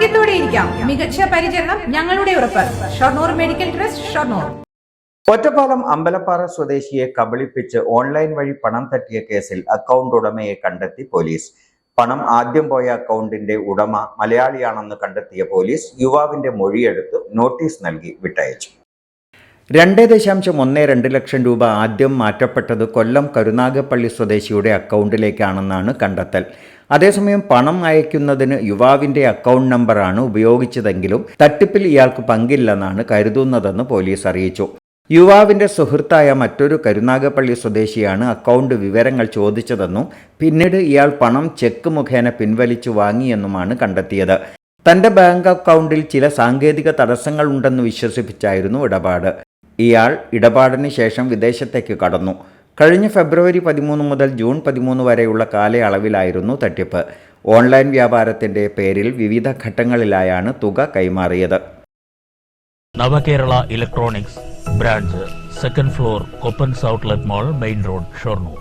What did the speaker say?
ആരോഗ്യത്തോടെ ഇരിക്കാം. മികച്ച പരിചരണം ഞങ്ങളുടെ ഉറപ്പ്. Shoranur medical trust Shoranur. Ottapalam Ambalappara സ്വദേശിയെ കബളിപ്പിച്ച് ഓൺലൈൻ വഴി പണം തട്ടിയ കേസിൽ അക്കൗണ്ട് ഉടമയെ കണ്ടെത്തി പോലീസ്. പണം ആദ്യം പോയ അക്കൗണ്ടിന്റെ ഉടമ മലയാളിയാണെന്ന് കണ്ടെത്തിയ പോലീസ് യുവാവിന്റെ മൊഴിയെടുത്ത് നോട്ടീസ് നൽകി വിട്ടയച്ചു. രണ്ട് ദശാംശം ഒന്ന് രണ്ട് ലക്ഷം രൂപ ആദ്യം മാറ്റപ്പെട്ടത് കൊല്ലം കരുനാഗപ്പള്ളി സ്വദേശിയുടെ അക്കൗണ്ടിലേക്കാണെന്നാണ് കണ്ടെത്തൽ. അതേസമയം പണം അയക്കുന്നതിന് യുവാവിന്റെ അക്കൗണ്ട് നമ്പറാണ് ഉപയോഗിച്ചതെങ്കിലും തട്ടിപ്പിൽ ഇയാൾക്ക് പങ്കില്ലെന്നാണ് കരുതുന്നതെന്ന് പോലീസ് അറിയിച്ചു. യുവാവിന്റെ സുഹൃത്തായ മറ്റൊരു കരുനാഗപ്പള്ളി സ്വദേശിയാണ് അക്കൗണ്ട് വിവരങ്ങൾ ചോദിച്ചതെന്നും പിന്നീട് ഇയാൾ പണം ചെക്ക് മുഖേന പിൻവലിച്ചു വാങ്ങിയെന്നുമാണ് കണ്ടെത്തിയത്. തന്റെ ബാങ്ക് അക്കൗണ്ടിൽ ചില സാങ്കേതിക തടസ്സങ്ങൾ ഉണ്ടെന്ന് വിശ്വസിപ്പിച്ചായിരുന്നു ഇടപാട്. ഇയാൾ ഇടപാടിന് ശേഷം വിദേശത്തേക്ക് കടന്നു. കഴിഞ്ഞ ഫെബ്രുവരി പതിമൂന്ന് മുതൽ ജൂൺ പതിമൂന്ന് വരെയുള്ള കാലയളവിലായിരുന്നു തട്ടിപ്പ്. ഓൺലൈൻ വ്യാപാരത്തിന്റെ പേരിൽ വിവിധ ഘട്ടങ്ങളിലായാണ് തുക കൈമാറിയത്. Navakerala electronics branch second floor Koppans outlet mall main road Shoranur.